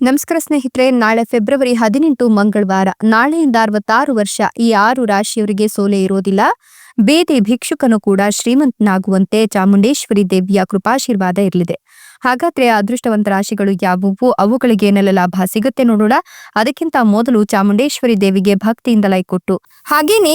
ನಮಸ್ಕಾರ ಸ್ನೇಹಿತರೆ, ನಾಳೆ ಫೆಬ್ರವರಿ ಹದಿನೆಂಟು ಮಂಗಳವಾರ, ನಾಳೆಯಿಂದ ಅರವತ್ತಾರು ವರ್ಷ ಈ ಆರು ರಾಶಿಯವರಿಗೆ ಸೋಲೆ ಇರೋದಿಲ್ಲ. ಬೇದಿ ಭಿಕ್ಷುಕನು ಕೂಡ ಶ್ರೀಮಂತನಾಗುವಂತೆ ಚಾಮುಂಡೇಶ್ವರಿ ದೇವಿಯ ಕೃಪಾಶೀರ್ವಾದ ಇರಲಿದೆ. ಹಾಗಾದ್ರೆ ಅದೃಷ್ಟವಂತ ರಾಶಿಗಳು ಯಾವುವು? ಅವುಗಳಿಗೆ ಏನೆಲ್ಲ ಲಾಭ ಸಿಗುತ್ತೆ ನೋಡೋಣ. ಅದಕ್ಕಿಂತ ಮೊದಲು ಚಾಮುಂಡೇಶ್ವರಿ ದೇವಿಗೆ ಭಕ್ತಿಯಿಂದ ಲೈಕ್ ಕೊಟ್ಟು. ಹಾಗೇನೆ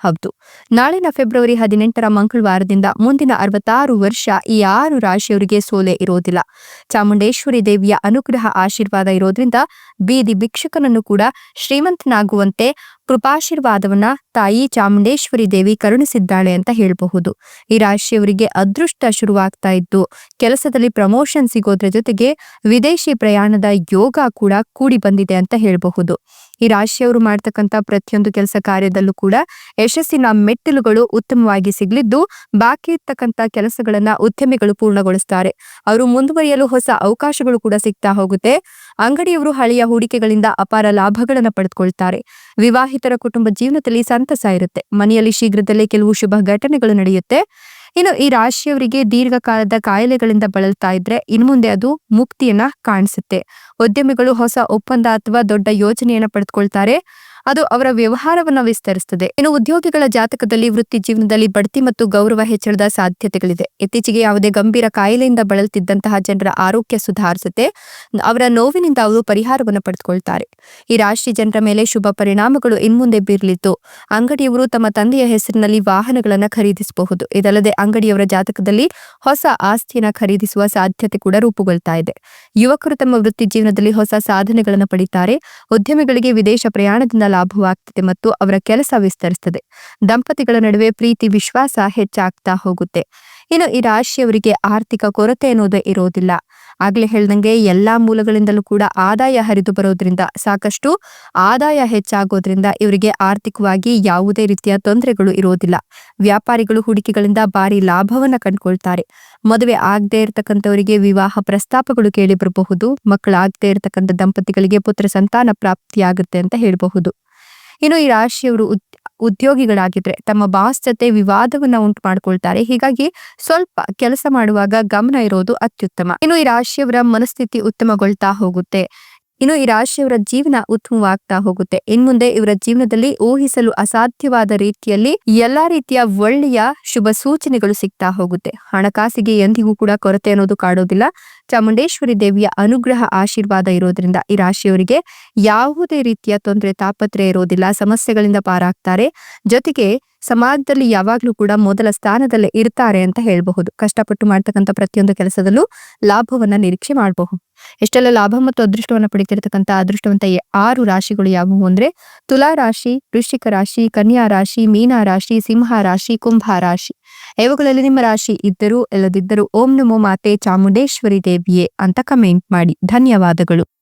ಹೌದು. ನಾಳಿನ ಫೆಬ್ರವರಿ ಹದಿನೆಂಟರ ಮಂಗಳವಾರದಿಂದ ಮುಂದಿನ ಅರವತ್ತಾರು ವರ್ಷ ಈ ಆರು ರಾಶಿಯವರಿಗೆ ಸೋಲೆ ಇರೋದಿಲ್ಲ ಚಾಮುಂಡೇಶ್ವರಿ ದೇವಿಯ ಅನುಗ್ರಹ ಆಶೀರ್ವಾದ ಇರೋದ್ರಿಂದ ಬೀದಿ ಭಿಕ್ಷುಕನನ್ನು ಕೂಡ ಶ್ರೀಮಂತನಾಗುವಂತೆ ಕೃಪಾಶೀರ್ವಾದವನ್ನ ತಾಯಿ ಚಾಮುಂಡೇಶ್ವರಿ ದೇವಿ ಕರುಣಿಸಿದ್ದಾಳೆ ಅಂತ ಹೇಳಬಹುದು. ಈ ರಾಶಿಯವರಿಗೆ ಅದೃಷ್ಟ ಶುರುವಾಗ್ತಾ ಇದ್ದು, ಕೆಲಸದಲ್ಲಿ ಪ್ರಮೋಷನ್ ಸಿಗೋದ್ರ ಜೊತೆಗೆ ವಿದೇಶಿ ಪ್ರಯಾಣದ ಯೋಗ ಕೂಡ ಕೂಡಿ ಬಂದಿದೆ ಅಂತ ಹೇಳಬಹುದು. ಈ ರಾಶಿಯವರು ಮಾಡ್ತಕ್ಕಂಥ ಪ್ರತಿಯೊಂದು ಕೆಲಸ ಕಾರ್ಯದಲ್ಲೂ ಕೂಡ ಯಶಸ್ಸಿನ ಮೆಟ್ಟಿಲುಗಳು ಉತ್ತಮವಾಗಿ ಸಿಗಲಿದ್ದು, ಬಾಕಿ ಇರ್ತಕ್ಕಂಥ ಕೆಲಸಗಳನ್ನ ಉದ್ಯಮಿಗಳು ಪೂರ್ಣಗೊಳಿಸ್ತಾರೆ. ಅವರು ಮುಂದುವರಿಯಲು ಹೊಸ ಅವಕಾಶಗಳು ಕೂಡ ಸಿಗ್ತಾ ಹೋಗುತ್ತೆ. ಅಂಗಡಿಯವರು ಹಳೆಯ ಹೂಡಿಕೆಗಳಿಂದ ಅಪಾರ ಲಾಭಗಳನ್ನ ಪಡೆದುಕೊಳ್ತಾರೆ. ವಿವಾಹಿತರ ಕುಟುಂಬ ಜೀವನದಲ್ಲಿ ಸಂತಸ ಇರುತ್ತೆ. ಮನೆಯಲ್ಲಿ ಶೀಘ್ರದಲ್ಲೇ ಕೆಲವು ಶುಭ ಘಟನೆಗಳು ನಡೆಯುತ್ತೆ. ಇನ್ನು ಈ ರಾಶಿಯವರಿಗೆ ದೀರ್ಘಕಾಲದ ಕಾಯಿಲೆಗಳಿಂದ ಬಳಲ್ತಾ ಇದ್ರೆ ಇನ್ ಮುಂದೆ ಅದು ಮುಕ್ತಿಯನ್ನ ಕಾಣಿಸುತ್ತೆ. ಉದ್ಯಮಿಗಳು ಹೊಸ ಒಪ್ಪಂದ ಅಥವಾ ದೊಡ್ಡ ಯೋಜನೆಯನ್ನ ಪಡೆದುಕೊಳ್ತಾರೆ. ಅದು ಅವರ ವ್ಯವಹಾರವನ್ನು ವಿಸ್ತರಿಸುತ್ತದೆ. ಇನ್ನು ಉದ್ಯೋಗಿಗಳ ಜಾತಕದಲ್ಲಿ ವೃತ್ತಿ ಜೀವನದಲ್ಲಿ ಬಡ್ತಿ ಮತ್ತು ಗೌರವ ಹೆಚ್ಚಳದ ಸಾಧ್ಯತೆಗಳಿದೆ. ಇತ್ತೀಚೆಗೆ ಯಾವುದೇ ಗಂಭೀರ ಕಾಯಿಲೆಯಿಂದ ಬಳಲುತ್ತಿದ್ದಂತಹ ಜನರ ಆರೋಗ್ಯ ಸುಧಾರಿಸುತ್ತೆ. ಅವರ ನೋವಿನಿಂದ ಅವರು ಪರಿಹಾರವನ್ನು ಪಡೆದುಕೊಳ್ತಾರೆ. ಈ ರಾಶಿ ಜನರ ಮೇಲೆ ಶುಭ ಪರಿಣಾಮಗಳು ಇನ್ಮುಂದೆ ಬೀರಲಿದ್ದು, ಅಂಗಡಿಯವರು ತಮ್ಮ ತಂದೆಯ ಹೆಸರಿನಲ್ಲಿ ವಾಹನಗಳನ್ನು ಖರೀದಿಸಬಹುದು. ಇದಲ್ಲದೆ ಅಂಗಡಿಯವರ ಜಾತಕದಲ್ಲಿ ಹೊಸ ಆಸ್ತಿಯನ್ನು ಖರೀದಿಸುವ ಸಾಧ್ಯತೆ ಕೂಡ ರೂಪುಗೊಳ್ತಾ ಇದೆ. ಯುವಕರು ತಮ್ಮ ವೃತ್ತಿ ಜೀವನದಲ್ಲಿ ಹೊಸ ಸಾಧನೆಗಳನ್ನು ಪಡಿತಾರೆ. ಉದ್ಯಮಿಗಳಿಗೆ ವಿದೇಶ ಪ್ರಯಾಣದಿಂದ ಲಾಭವಾಗ್ತದೆ ಮತ್ತು ಅವರ ಕೆಲಸ ವಿಸ್ತರಿಸ್ತದೆ. ದಂಪತಿಗಳ ನಡುವೆ ಪ್ರೀತಿ, ವಿಶ್ವಾಸ ಹೆಚ್ಚಾಗ್ತಾ ಹೋಗುತ್ತೆ. ಇನ್ನು ಈ ರಾಶಿಯವರಿಗೆ ಆರ್ಥಿಕ ಕೊರತೆ ಅನ್ನೋದು ಇರೋದಿಲ್ಲ. ಆಗ್ಲೇ ಹೇಳ್ದಂಗೆ ಎಲ್ಲಾ ಮೂಲಗಳಿಂದಲೂ ಕೂಡ ಆದಾಯ ಹರಿದು ಬರೋದ್ರಿಂದ, ಸಾಕಷ್ಟು ಆದಾಯ ಹೆಚ್ಚಾಗೋದ್ರಿಂದ ಇವರಿಗೆ ಆರ್ಥಿಕವಾಗಿ ಯಾವುದೇ ರೀತಿಯ ತೊಂದರೆಗಳು ಇರೋದಿಲ್ಲ. ವ್ಯಾಪಾರಿಗಳು ಹೂಡಿಕೆಗಳಿಂದ ಭಾರಿ ಲಾಭವನ್ನ ಕಂಡುಕೊಳ್ತಾರೆ. ಮದುವೆ ಆಗದೆ ಇರತಕ್ಕಂಥವರಿಗೆ ವಿವಾಹ ಪ್ರಸ್ತಾಪಗಳು ಕೇಳಿ ಬರಬಹುದು. ಮಕ್ಕಳಾಗದೆ ಇರತಕ್ಕಂಥ ದಂಪತಿಗಳಿಗೆ ಪುತ್ರ, ಸಂತಾನ ಪ್ರಾಪ್ತಿಯಾಗುತ್ತೆ ಅಂತ ಹೇಳಬಹುದು. ಇನ್ನು ಈ ರಾಶಿಯವರು ಉದ್ಯೋಗಿಗಳಾಗಿದ್ರೆ ತಮ್ಮ ಬಾಸ್ ಜೊತೆ ವಿವಾದವನ್ನ ಉಂಟು ಮಾಡ್ಕೊಳ್ತಾರೆ ಹೀಗಾಗಿ ಸ್ವಲ್ಪ ಕೆಲಸ ಮಾಡುವಾಗ ಗಮನ ಇರೋದು ಅತ್ಯುತ್ತಮ. ಇನ್ನು ಈ ರಾಶಿಯವರ ಮನಸ್ಥಿತಿ ಉತ್ತಮಗೊಳ್ತಾ ಹೋಗುತ್ತೆ. ಇನ್ನು ಈ ರಾಶಿಯವರ ಜೀವನ ಉತ್ತಮವಾಗ್ತಾ ಹೋಗುತ್ತೆ. ಇನ್ಮುಂದೆ ಇವರ ಜೀವನದಲ್ಲಿ ಊಹಿಸಲು ಅಸಾಧ್ಯವಾದ ರೀತಿಯಲ್ಲಿ ಎಲ್ಲಾ ರೀತಿಯ ಒಳ್ಳೆಯ ಶುಭ ಸೂಚನೆಗಳು ಸಿಗ್ತಾ ಹೋಗುತ್ತೆ. ಹಣಕಾಸಿಗೆ ಎಂದಿಗೂ ಕೂಡ ಕೊರತೆ ಅನ್ನೋದು ಕಾಡೋದಿಲ್ಲ. ಚಾಮುಂಡೇಶ್ವರಿ ದೇವಿಯ ಅನುಗ್ರಹ, ಆಶೀರ್ವಾದ ಇರೋದ್ರಿಂದ ಈ ರಾಶಿಯವರಿಗೆ ಯಾವುದೇ ರೀತಿಯ ತೊಂದರೆ ತಾಪತ್ರೆ ಇರೋದಿಲ್ಲ. ಸಮಸ್ಯೆಗಳಿಂದ ಪಾರಾಗ್ತಾರೆ. ಜೊತೆಗೆ ಸಮಾಜದಲ್ಲಿ ಯಾವಾಗ್ಲೂ ಕೂಡ ಮೊದಲ ಸ್ಥಾನದಲ್ಲೇ ಇರ್ತಾರೆ ಅಂತ ಹೇಳಬಹುದು. ಕಷ್ಟಪಟ್ಟು ಮಾಡ್ತಕ್ಕಂಥ ಪ್ರತಿಯೊಂದು ಕೆಲಸದಲ್ಲೂ ಲಾಭವನ್ನ ನಿರೀಕ್ಷೆ ಮಾಡಬಹುದು. ಎಷ್ಟೆಲ್ಲ ಲಾಭ ಮತ್ತು ಅದೃಷ್ಟವನ್ನು ಪಡಿತಿರ್ತಕ್ಕಂಥ ಅದೃಷ್ಟವಂತ ಆರು ರಾಶಿಗಳು ಯಾವುವು ಅಂದ್ರೆ ತುಲಾ ರಾಶಿ, ವೃಶ್ಚಿಕ ರಾಶಿ, ಕನ್ಯಾ ರಾಶಿ, ಮೀನಾ ರಾಶಿ, ಸಿಂಹ ರಾಶಿ, ಕುಂಭ ರಾಶಿ. ಇವುಗಳಲ್ಲಿ ನಿಮ್ಮ ರಾಶಿ ಇದ್ದರೂ ಇಲ್ಲದಿದ್ದರೂ ಓಂ ನಮೋ ಮಾತೆ ಚಾಮುಂಡೇಶ್ವರಿ ದೇವಿಯೇ ಅಂತ ಕಮೆಂಟ್ ಮಾಡಿ. ಧನ್ಯವಾದಗಳು.